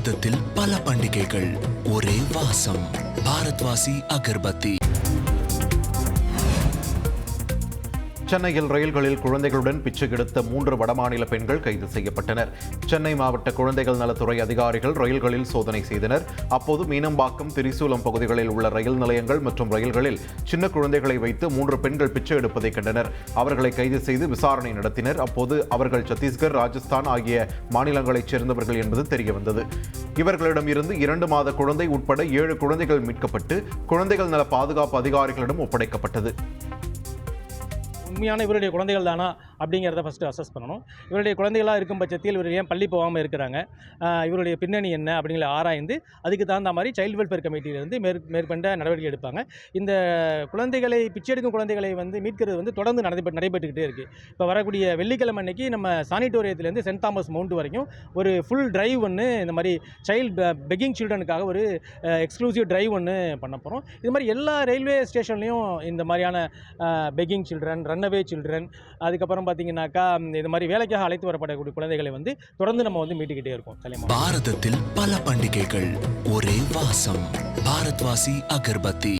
பாரதத்தில் பல பண்டிகைகள். ஒரே வாசம். பாரத்வாசி அகர்பத்தி. சென்னையில் ரயில்களில் குழந்தைகளுடன் பிச்சை எடுத்த மூன்று வடமாநில பெண்கள் கைது செய்யப்பட்டனர். சென்னை மாவட்ட குழந்தைகள் நலத்துறை அதிகாரிகள் ரயில்களில் சோதனை செய்தனர். அப்போது மீனம்பாக்கம் திரிசூலம் பகுதிகளில் உள்ள ரயில் நிலையங்கள் மற்றும் ரயில்களில் சின்ன குழந்தைகளை வைத்து மூன்று பெண்கள் பிச்சை எடுப்பதை கண்டனர். அவர்களை கைது செய்து விசாரணை நடத்தினர். அப்போது அவர்கள் சத்தீஸ்கர் ராஜஸ்தான் ஆகிய மாநிலங்களைச் சேர்ந்தவர்கள் என்பது தெரியவந்தது. இவர்களிடம் இருந்து இரண்டு மாத குழந்தை உட்பட ஏழு குழந்தைகள் மீட்கப்பட்டு குழந்தைகள் நல பாதுகாப்பு அதிகாரிகளிடம் ஒப்படைக்கப்பட்டது. உண்மையான இவருடைய குழந்தைகள் தானா அப்படிங்கிறத ஃபஸ்ட்டு அசஸ் பண்ணணும். இவருடைய குழந்தைகளாக இருக்கும் பட்சத்தில் இவர் ஏன் பள்ளி போகாமல் இருக்கிறாங்க? இவருடைய பின்னணி என்ன அப்படிங்கிற ஆராய்ந்து அதுக்கு தகுந்த மாதிரி சைல்டு வெல்ஃபேர் கமிட்டியிலிருந்து மேற் மேற்கொண்ட நடவடிக்கை எடுப்பாங்க. இந்த குழந்தைகளை பிச்சை எடுக்கும் குழந்தைகளை வந்து மீட்கிறது வந்து தொடர்ந்து நடைபெற்று நடைபெற்றுக்கிட்டே இருக்குது இப்போ வரக்கூடிய வெள்ளிக்கிழமை அன்னைக்கு நம்ம சானிட்டோரியத்துலேருந்து சென்ட் தாமஸ் மவுண்ட் வரைக்கும் ஒரு ஃபுல் டிரைவ் ஒன்று இந்த மாதிரி சைல்டு பெக்கிங் சில்ட்ரனுக்காக ஒரு எக்ஸ்க்ளூசிவ் டிரைவ் ஒன்று பண்ண போகிறோம் இது மாதிரி எல்லா ரயில்வே ஸ்டேஷன்லேயும் இந்த மாதிரியான பெக்கிங் சில்ட்ரன் ரன்னவே சில்ட்ரன் அதுக்கப்புறம் பார்த்தீங்கன்னாக்கா இது மாதிரி வேலைக்காக அழைத்து வரப்படக்கூடிய குழந்தைகளை வந்து தொடர்ந்து நம்ம வந்து மீட்டுக்கிட்டே இருக்கோம் பாரதத்தில் பல பண்டிகைகள் ஒரே வாசம். பாரத்வாசி அகர்பத்தி.